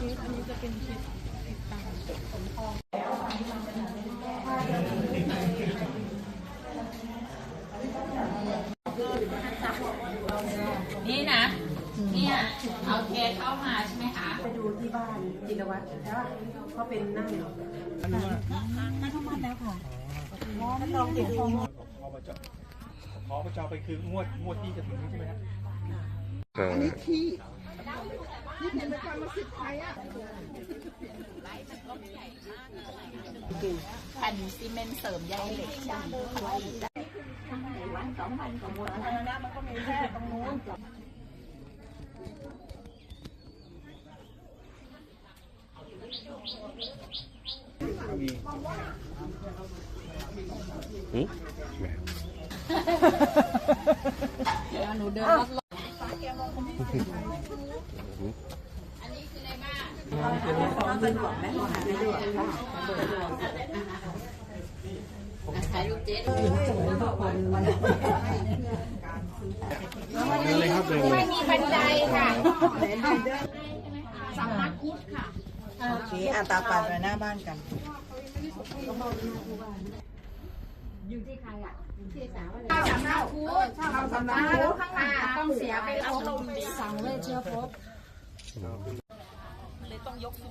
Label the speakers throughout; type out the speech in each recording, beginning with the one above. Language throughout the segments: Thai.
Speaker 1: ชีสอันนี้จะเป็นชีสติดตามขนทอง
Speaker 2: นี่นะ เนี่ยเอาเคสเข้ามาใช่ไหมคะ
Speaker 3: ไปดูที่บ้านจินวัฒน์ใช่ป่ะเขาเป็นนั่งอยู่
Speaker 1: มาทำมาแล้วค่ะ
Speaker 3: ถ้าลองติดดู
Speaker 4: อบจอบจไปคืองวดงวดที่จะถึงนี้ใช่ไหมครับั
Speaker 2: นมาสิบไทยอะแผ่นซีเมนต์เสริมใยเหล็กช่างผลิตวันสองพันกว่าหมดแล้ว
Speaker 3: มันก็มีแค่ตรงนู้น
Speaker 2: เดี๋ยวหนูเดินรถ
Speaker 3: เป็นหลวงแม่หาไม่ด้วยค่ะ
Speaker 2: ถ่ายรูปเจ๊
Speaker 4: เดินเลยครับเดินเลย
Speaker 2: ไม่มีบันไดค่ะสามารถคุดค่ะ
Speaker 3: โอเคอะตาปัดไปหน้าบ้านกัน
Speaker 2: สามารถคุดสามารถแล้วข้างหน้าต้องเสียไปเอาลมสั่งเลยเชื้อพบเลย ต้องยกสูง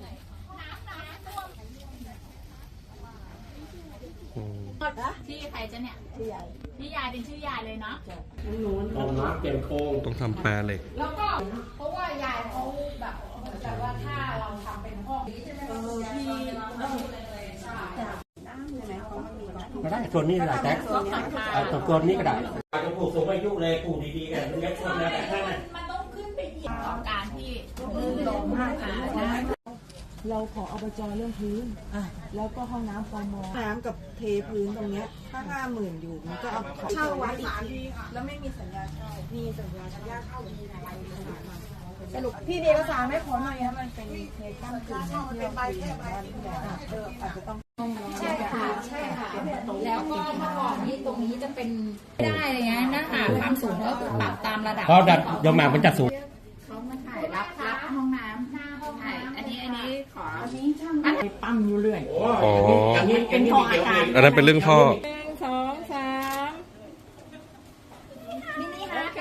Speaker 2: ที่ใครจะเนี่ยที่ยายที่ยายเป็นชื่อยายเลยเนาะ
Speaker 5: ต้องทำแปรเหล็ก
Speaker 2: แล้วก็เพราะว่ายายเขาแบบเหมือนกับว่าถ้าเราทำเป็นห้องนี้ใช่ไหมเออพี่
Speaker 6: ไม่ได้ส่วนนี้ก็ได้แต่
Speaker 2: ก็ตัดมา
Speaker 6: เอาตัวตัวนี้ก็ได้จะปลูกสูงอายุเลยปลูกดีๆกันเล็กคนแล้วแต่ข้างนั้น
Speaker 2: มัน ต้องขึ้นไปอีกของการที่ลงมากอะนะ
Speaker 1: เราขออบจเรื่องพื้น
Speaker 3: อะ
Speaker 1: แล้วก็ห้องน้ำพม
Speaker 3: น้ำกับเทพื้นตรงเนี้ยถ้าห้าหมื่นอยู่มันก็เอาเช่าวัดอีกทีแล้วไม่มีสัญญาเช่ามีสัญญาสัญญาเข้าดีนะสรุปพี่มีเอกสารไม่พอหน่อยนะมันเป็นเทกั้นกึ่งที่เราคุยกันวันที่แล้วเอออาจจะต้อง
Speaker 2: ใช่ค่ะใช่ค่ะ แล้วก็เมื่อก่อนนี้ตรงนี้จะเป็นไม่ได้อะไรเงี้ยนะคะความสูงก็คือปรับตามระดับ
Speaker 6: เพราะดัดยมมามันจะสูง
Speaker 2: เขามาถ่ายรับรับห้องน้ำหน้าห้องถ่ายอันนี้อันนี้ขออัน นี้ช่าง
Speaker 1: ปั๊มอยู่เรื่อย
Speaker 5: อ๋อ
Speaker 6: อย่างนี้เป็นท่ออากาศ
Speaker 5: อันนั้นเป็นเรื่องท่อ
Speaker 1: หนึ่งสองสาม
Speaker 2: มินิฮาร์ด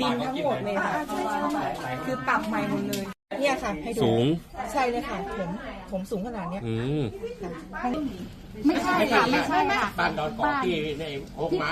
Speaker 3: ดินทั้งหมดเลยค่ะคือปรับใหม่หมดเลย เนี่ยค่ะ ให้ดู
Speaker 5: สูง
Speaker 3: ใช่เลยค่ะผมผมสูงขนาดเนี้ย
Speaker 5: อืม
Speaker 2: ไม่ใช่ค่ะไม่ใช่ค่ะ
Speaker 6: บ้านดอนกอกที่ในหกไม้